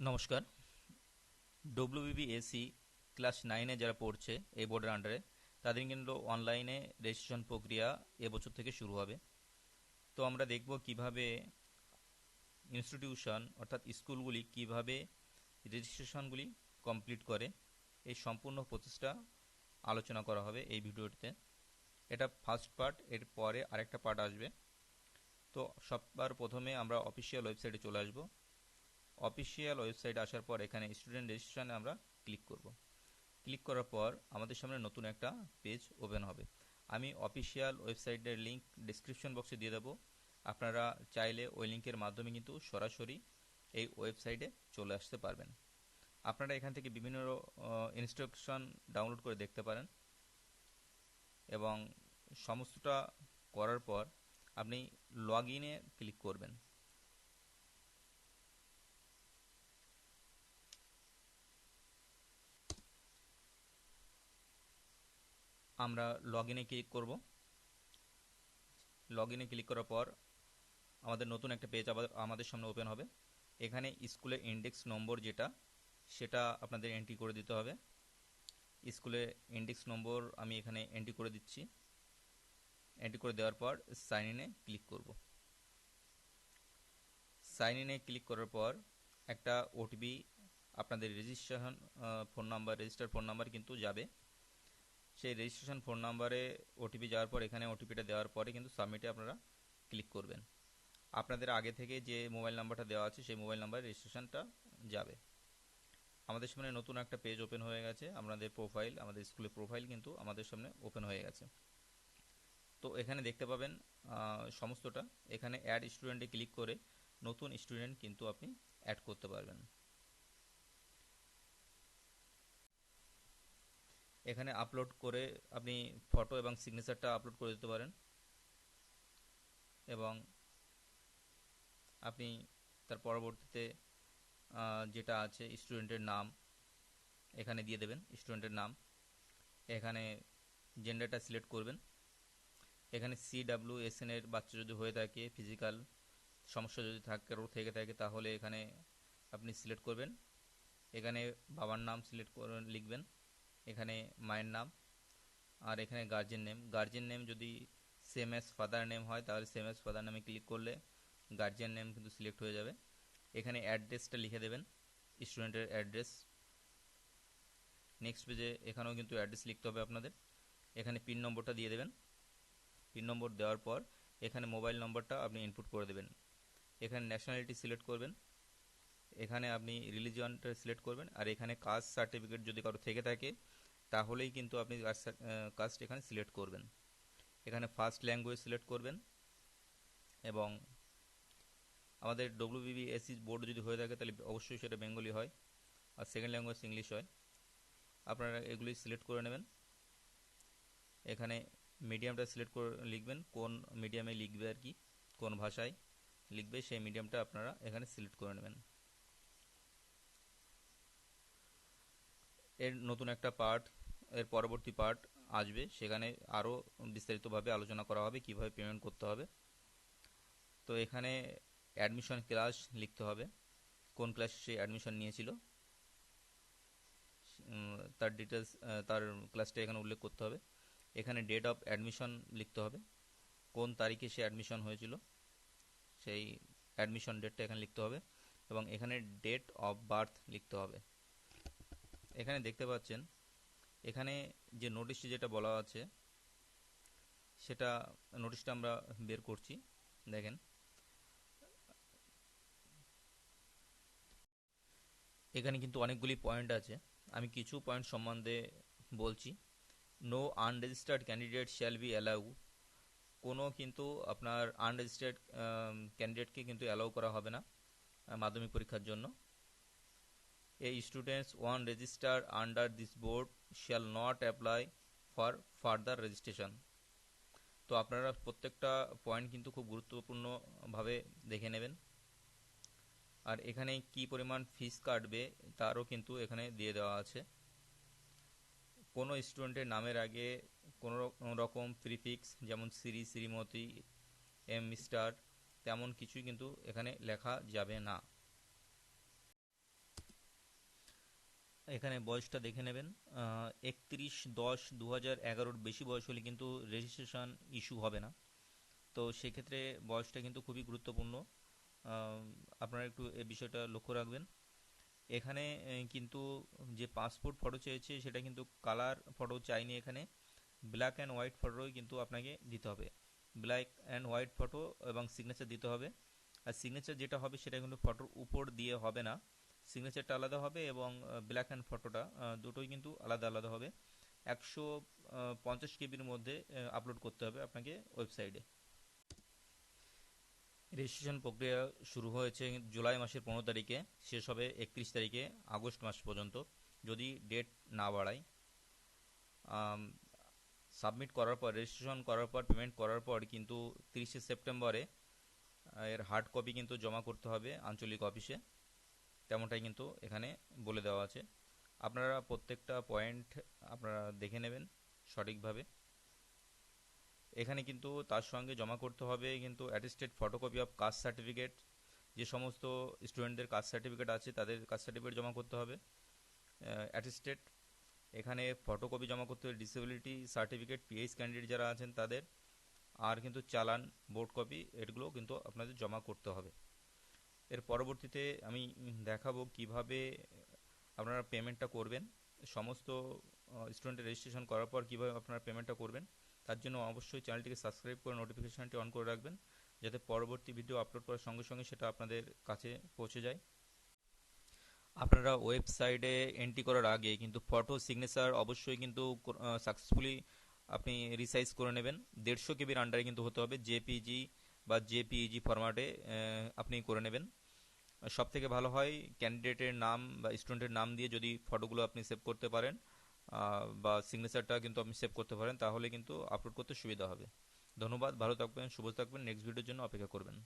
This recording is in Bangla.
নমস্কার। ডব্লিউবিবিএসি ক্লাস নাইনে যারা পড়ছে এই বোর্ডের আন্ডারে তাদের কিন্তু অনলাইনে রেজিস্ট্রেশন প্রক্রিয়া এবছর থেকে শুরু হবে। তো আমরা দেখব কীভাবে ইনস্টিটিউশন অর্থাৎ স্কুলগুলি কীভাবে রেজিস্ট্রেশনগুলি কমপ্লিট করে। এই সম্পূর্ণ প্রচেষ্টা আলোচনা করা হবে এই ভিডিওটিতে। এটা ফার্স্ট পার্ট এর পরে আরেকটা পার্ট আসবে। তো সবার প্রথমে আমরা অফিসিয়াল ওয়েবসাইটে চলে আসব। অফিসিয়াল ওয়েবসাইট আসার পর এখানে স্টুডেন্ট রেজিস্ট্রেশনে আমরা ক্লিক করব। ক্লিক করার পর আমাদের সামনে নতুন একটা পেজ ওপেন হবে। আমি অফিসিয়াল ওয়েবসাইটের লিঙ্ক ডিসক্রিপশন বক্সে দিয়ে দেবো। আপনারা চাইলে ওই লিঙ্কের মাধ্যমে কিন্তু সরাসরি এই ওয়েবসাইটে চলে আসতে পারবেন। আপনারা এখান থেকে বিভিন্ন ইনস্ট্রাকশন ডাউনলোড করে দেখতে পারেন। এবং সমস্তটা করার পর আপনি লগ ইনে ক্লিক করবেন। আমরা লগ ইনে ক্লিক করব। লগ ইনে ক্লিক করার পর আমাদের নতুন একটা পেজ আবার আমাদের সামনে ওপেন হবে। এখানে স্কুলের ইন্ডেক্স নম্বর যেটা, সেটা আপনাদের এন্ট্রি করে দিতে হবে। স্কুলে ইন্ডেক্স নম্বর আমি এখানে এন্ট্রি করে দিচ্ছি। এন্ট্রি করে দেওয়ার পর সাইন ইনে ক্লিক করব। সাইন ইনে ক্লিক করার পর একটা ওটিপি আপনাদের registration phone number register phone number কিন্তু যাবে। সেই রেজিস্ট্রেশন ফোন নাম্বারে ওটিপি যাওয়ার পর, এখানে ওটিপিটা দেওয়ার পরে কিন্তু সাবমিটে আপনারা ক্লিক করবেন। আপনাদের আগে থেকে যে মোবাইল নাম্বারটা দেওয়া আছে, সেই মোবাইল নাম্বারে রেজিস্ট্রেশনটা যাবে। আমাদের সামনে নতুন একটা পেজ ওপেন হয়ে গেছে, আমাদের প্রোফাইল আমাদের স্কুলের প্রোফাইল কিন্তু আমাদের সামনে ওপেন হয়ে গেছে। তো এখানে দেখতে পাবেন সমস্তটা। এখানে অ্যাড স্টুডেন্টে ক্লিক করে নতুন স্টুডেন্ট কিন্তু আপনি অ্যাড করতে পারবেন। এখানে আপলোড করে আপনি ফটো এবং সিগনেচারটা আপলোড করে দিতে পারেন। এবং আপনি তার পরবর্তীতে যেটা আছে স্টুডেন্টের নাম, এখানে দিয়ে দেবেন স্টুডেন্টের নাম। এখানে জেন্ডারটা সিলেক্ট করবেন। এখানে সি ডাব্লিউ এস এর বাচ্চা যদি হয়ে থাকে ফিজিক্যাল সমস্যা যদি থাকে থেকে থাকে, তাহলে এখানে আপনি সিলেক্ট করবেন। এখানে বাবার নাম সিলেক্ট করে লিখবেন। এখানে মায়ের নাম, আর এখানে গার্জেন নেম গার্জেন নেম যদি সেম এস ফাদার নেম হয়, তাহলে সেম এস ফাদার নামে ক্লিক করলে গার্জিয়ান নেম কিন্তু সিলেক্ট হয়ে যাবে। এখানে অ্যাড্রেসটা লিখে দেবেন স্টুডেন্টের অ্যাড্রেস নেক্সট পেজে এখানেও কিন্তু অ্যাড্রেস লিখতে হবে আপনাদের। এখানে পিন নম্বরটা দিয়ে দেবেন। পিন নম্বর দেওয়ার পর এখানে মোবাইল নম্বরটা আপনি ইনপুট করে দেবেন। এখানে ন্যাশনালিটি সিলেক্ট করবেন। এখানে আপনি রিলিজিয়নটা সিলেক্ট করবেন। আর এখানে কাস্ট সার্টিফিকেট যদি কারও থেকে থাকে তাহলেই কিন্তু আপনি কাস্ট এখানে সিলেক্ট করবেন। এখানে ফার্স্ট ল্যাঙ্গুয়েজ সিলেক্ট করবেন এবং আমাদের ডব্লিউবিবিএসসি বোর্ড যদি হয়ে থাকে তাহলে অবশ্যই সেটা বেঙ্গলি হয় আর সেকেন্ড ল্যাঙ্গুয়েজ ইংলিশ হয়। আপনারা এগুলি সিলেক্ট করে নেবেন। এখানে মিডিয়ামটা সিলেক্ট করে লিখবেন, কোন মিডিয়ামে লিখবে আর কি, কোন ভাষায় লিখবে সেই মিডিয়ামটা আপনারা এখানে সিলেক্ট করে নেবেন। এর নতুন একটা পার্ট এর পরবর্তী পার্ট আসবে। সেখানে আরও বিস্তারিতভাবে আলোচনা করা হবে, কীভাবে পেমেন্ট করতে হবে। তো এখানে অ্যাডমিশন ক্লাস লিখতে হবে। কোন ক্লাসে সে অ্যাডমিশন নিয়েছিল? তার ডিটেলস তার ক্লাসটা এখানে উল্লেখ করতে হবে। এখানে ডেট অফ অ্যাডমিশন লিখতে হবে। কোন তারিখে সে অ্যাডমিশন হয়েছিল? সেই অ্যাডমিশন ডেটটা এখানে লিখতে হবে এবং এখানে ডেট অফ বার্থ লিখতে হবে। এখানে দেখতে পাচ্ছেন এখানে যে নোটিশটি যেটা বলা আছে, সেটা নোটিশটা আমরা বের করছি। দেখেন। এখানে কিন্তু অনেকগুলি পয়েন্ট আছে। আমি কিছু পয়েন্ট সম্বন্ধে বলছি। No unregistered candidate shall be allow কোনো কিন্তু আপনার আনরেজিস্টার্ড ক্যান্ডিডেটকে কিন্তু অ্যালাউ করা হবে না মাধ্যমিক পরীক্ষার জন্য। এই students one register under this board shall not apply for further registration তো আপনারা প্রত্যেকটা পয়েন্ট কিন্তু খুব গুরুত্বপূর্ণভাবে দেখে নেবেন। আর এখানে কি পরিমাণ ফিস কাটবে, তারও কিন্তু এখানে দিয়ে দেওয়া আছে। কোনো স্টুডেন্টের নামের আগে কোনো রকম প্রিফিক্স যেমন শ্রী, শ্রীমতী এম মিস্টার তেমন কিছুই কিন্তু এখানে লেখা যাবে না। এখানে বয়সটা দেখে নেবেন। একত্রিশ দশ দু হাজার এগারোর বেশি বয়স হলে কিন্তু রেজিস্ট্রেশন ইস্যু হবে না। তো সেক্ষেত্রে বয়সটা কিন্তু খুবই গুরুত্বপূর্ণ। আপনারা একটু এ বিষয়টা লক্ষ্য রাখবেন। এখানে কিন্তু যে পাসপোর্ট ফটো চেয়েছে, সেটা কিন্তু কালার ফটো চাইনি এখানে। ব্ল্যাক অ্যান্ড হোয়াইট ফটোই কিন্তু আপনাকে দিতে হবে। ব্ল্যাক অ্যান্ড হোয়াইট ফটো এবং সিগনেচার দিতে হবে। আর সিগনেচার যেটা হবে, সেটা কিন্তু ফটোর উপর দিয়ে হবে না। সিগনেচারটা আলাদা হবে এবং ব্ল্যাক অ্যান্ড ফটোটা দুটোই কিন্তু আলাদা আলাদা হবে। একশো পঞ্চাশ কেবির মধ্যে আপলোড করতে হবে আপনাকে ওয়েবসাইটে। রেজিস্ট্রেশন প্রক্রিয়া শুরু হয়েছে জুলাই মাসের পনেরো তারিখে, শেষ হবে একত্রিশ তারিখে, আগস্ট মাস পর্যন্ত। যদি ডেট না বাড়ায় সাবমিট করার পর রেজিস্ট্রেশন করার পর পেমেন্ট করার পর কিন্তু তিরিশে সেপ্টেম্বরে, এর হার্ড কপি কিন্তু জমা করতে হবে আঞ্চলিক অফিসে তেমনটাই কিন্তু এখানে বলে দেওয়া আছে। আপনারা প্রত্যেকটা পয়েন্ট আপনারা দেখে নেবেন সঠিকভাবে। এখানে কিন্তু তার সঙ্গে জমা করতে হবে কিন্তু attested photocopy of caste certificate যে সমস্ত স্টুডেন্টদের কাস্ট সার্টিফিকেট আছে তাদের কাস্ট সার্টিফিকেট জমা করতে হবে। অ্যাটেস্টেড এখানে ফটোকপি জমা করতে হবে ডিসেবিলিটি সার্টিফিকেট পিএইচ ক্যান্ডিডেট যারা আছেন তাদের, আর কিন্তু চালান বোর্ড কপি এগুলো কিন্তু আপনাদের জমা করতে হবে। এর পরবর্তীতে আমি দেখাবো কীভাবে আপনারা পেমেন্টটা করবেন। সমস্ত স্টুডেন্টের রেজিস্ট্রেশন করার পর কীভাবে আপনারা পেমেন্টটা করবেন। তার জন্য অবশ্যই চ্যানেলটিকে সাবস্ক্রাইব করে নোটিফিকেশনটি অন করে রাখবেন, যাতে পরবর্তী ভিডিও আপলোড করার সঙ্গে সঙ্গে সেটা আপনাদের কাছে পৌঁছে যায়। আপনারা ওয়েবসাইটে এন্ট্রি করার আগে কিন্তু ফটো সিগনেচার অবশ্যই কিন্তু সাকসেসফুলি আপনি রিসাইজ করে নেবেন। দেড়শো কেবির আন্ডারে কিন্তু হতে হবে জেপিজি বা জেপিইজি ফরম্যাটে আপনি করে নেবেন। সব থেকে ভালো হয় ক্যান্ডিডেটের নাম বা স্টুডেন্টের নাম দিয়ে যদি ফটোগুলো আপনি সেভ করতে পারেন বা সিগনেচারটা কিন্তু আপনি সেভ করতে পারেন, তাহলে কিন্তু আপলোড করতে সুবিধা হবে। ধন্যবাদ, ভালো থাকবেন শুভ থাকবেন। নেক্সট ভিডিওর জন্য অপেক্ষা করবেন।